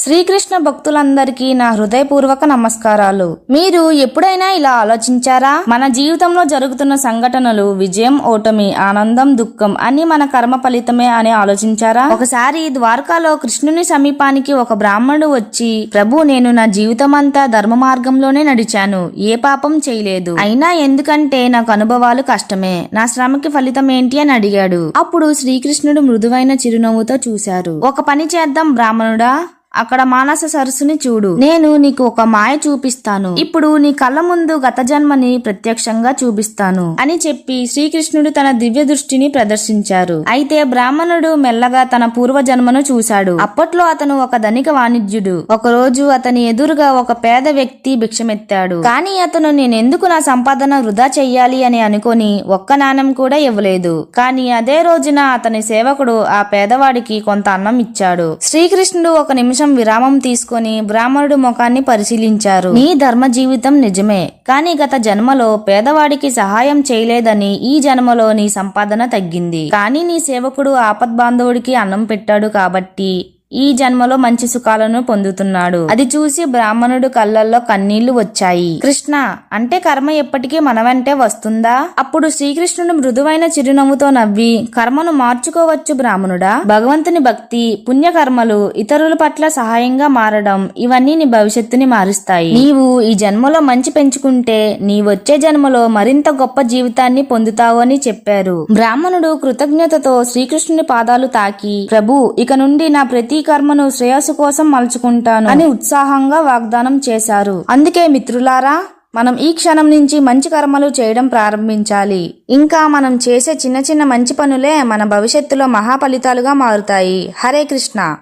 శ్రీకృష్ణ భక్తులందరికీ నా హృదయపూర్వక నమస్కారాలు. మీరు ఎప్పుడైనా ఇలా ఆలోచించారా? మన జీవితంలో జరుగుతున్న సంఘటనలు విజయం ఓటమి ఆనందం దుఃఖం అన్ని మన కర్మ ఫలితమే అని ఆలోచించారా? ఒకసారి ద్వారకాలో కృష్ణుని సమీపానికి ఒక బ్రాహ్మణుడు వచ్చి ప్రభు నేను నా జీవితం అంతా ధర్మ మార్గంలోనే నడిచాను. ఏ పాపం చేయలేదు. అయినా ఎందుకంటే నాకు అనుభవాలు కష్టమే. నా శ్రమకి ఫలితం ఏంటి? అని అడిగాడు. అప్పుడు శ్రీకృష్ణుడు మృదువైన చిరునవ్వుతో చూశారు. ఒక పని చేద్దాం బ్రాహ్మణుడా. అక్కడ మానస సరస్సుని చూడు. నేను నీకు ఒక మాయ చూపిస్తాను. ఇప్పుడు నీ కళ్ళ ముందు గత జన్మని ప్రత్యక్షంగా చూపిస్తాను అని చెప్పి శ్రీకృష్ణుడు తన దివ్య దృష్టిని ప్రదర్శించారు. అయితే బ్రాహ్మణుడు మెల్లగా తన పూర్వ జన్మను చూశాడు. అప్పట్లో అతను ఒక ధనిక వాణిజ్యుడు. ఒక రోజు అతని ఎదురుగా ఒక పేద వ్యక్తి భిక్షమెత్తాడు. కానీ అతను నేనెందుకు నా సంపాదన వృధా చెయ్యాలి అని అనుకొని ఒక్క నాణెం కూడా ఇవ్వలేదు. కానీ అదే రోజున అతని సేవకుడు ఆ పేదవాడికి కొంత అన్నం ఇచ్చాడు. శ్రీకృష్ణుడు ఒక నిమిషం విరామం తీసుకొని బ్రాహ్మణుడు ముఖాన్ని పరిశీలించారు. నీ ధర్మ జీవితం నిజమే కానీ గత జన్మలో పేదవాడికి సహాయం చేయలేదని ఈ జన్మలో నీ సంపాదన తగ్గింది. కానీ నీ సేవకుడు ఆపద్బాంధవుడికి అన్నం పెట్టాడు కాబట్టి ఈ జన్మలో మంచి సుఖాలను పొందుతున్నాడు. అది చూసి బ్రాహ్మణుడు కళ్ళల్లో కన్నీళ్ళు వచ్చాయి. కృష్ణ అంటే కర్మ ఎప్పటికీ మన వెంటే వస్తుందా? అప్పుడు శ్రీకృష్ణుడు మృదువైన చిరునవ్వుతో నవ్వి కర్మను మార్చుకోవచ్చు బ్రాహ్మణుడా? భగవంతుని భక్తి పుణ్యకర్మలు ఇతరుల పట్ల సహాయంగా మారడం ఇవన్నీ నీ భవిష్యత్తుని మారుస్తాయి. నీవు ఈ జన్మలో మంచి పెంచుకుంటే నీ వచ్చే జన్మలో మరింత గొప్ప జీవితాన్ని పొందుతావు అని చెప్పారు. బ్రాహ్మణుడు కృతజ్ఞతతో శ్రీకృష్ణుని పాదాలు తాకి ప్రభు ఇక నుండి నా ప్రతి ఈ కర్మను శ్రేయస్సు కోసం మలుచుకుంటాను అని ఉత్సాహంగా వాగ్దానం చేశారు. అందుకే మిత్రులారా మనం ఈ క్షణం నుంచి మంచి కర్మలు చేయడం ప్రారంభించాలి. ఇంకా మనం చేసే చిన్న చిన్న మంచి పనులే మన భవిష్యత్తులో మహా ఫలితాలుగా మారుతాయి. హరే కృష్ణ.